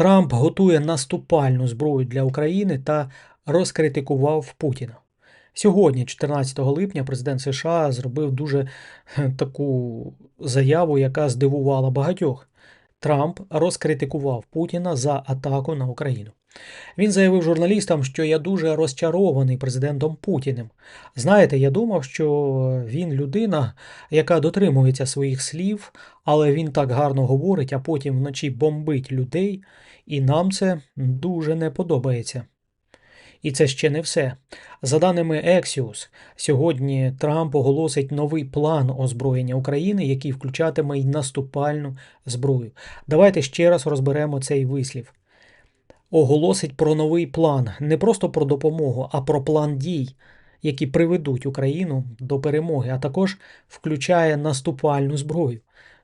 Трамп готує наступальну зброю для України та розкритикував Путіна. Сьогодні, 14 липня, президент США зробив дуже таку заяву, яка здивувала багатьох. Трамп розкритикував Путіна за атаку на Україну. Він заявив журналістам, що я дуже розчарований президентом Путіним. Знаєте, я думав, що він людина, яка дотримується своїх слів, але він так гарно говорить, а потім вночі бомбить людей, і нам це дуже не подобається. І це ще не все. За даними Axios, сьогодні Трамп оголосить новий план озброєння України, який включатиме й наступальну зброю. Давайте ще раз розберемо цей вислів. Оголосить про новий план, не просто про допомогу, а про план дій, які приведуть Україну до перемоги, а також включає наступальну зброю.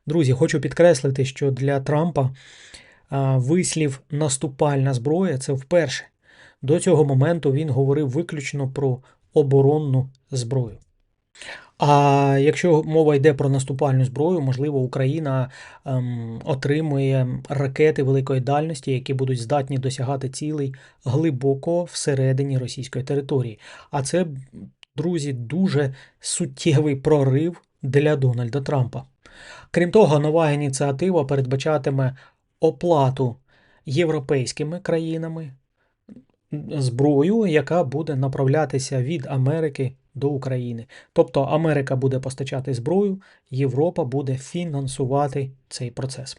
Друзі, хочу підкреслити, що для Трампа вислів наступальна зброя це вперше. До цього моменту він говорив виключно про оборонну зброю. А якщо мова йде про наступальну зброю, можливо, Україна ем, отримує ракети великої дальності, які будуть здатні досягати цілей глибоко всередині російської території. А це, друзі, дуже суттєвий прорив для Дональда Трампа. Крім того, нова ініціатива передбачатиме оплату європейськими країнами зброю, яка буде направлятися від Америки до України. Тобто Америка буде постачати зброю, Європа буде фінансувати цей процес.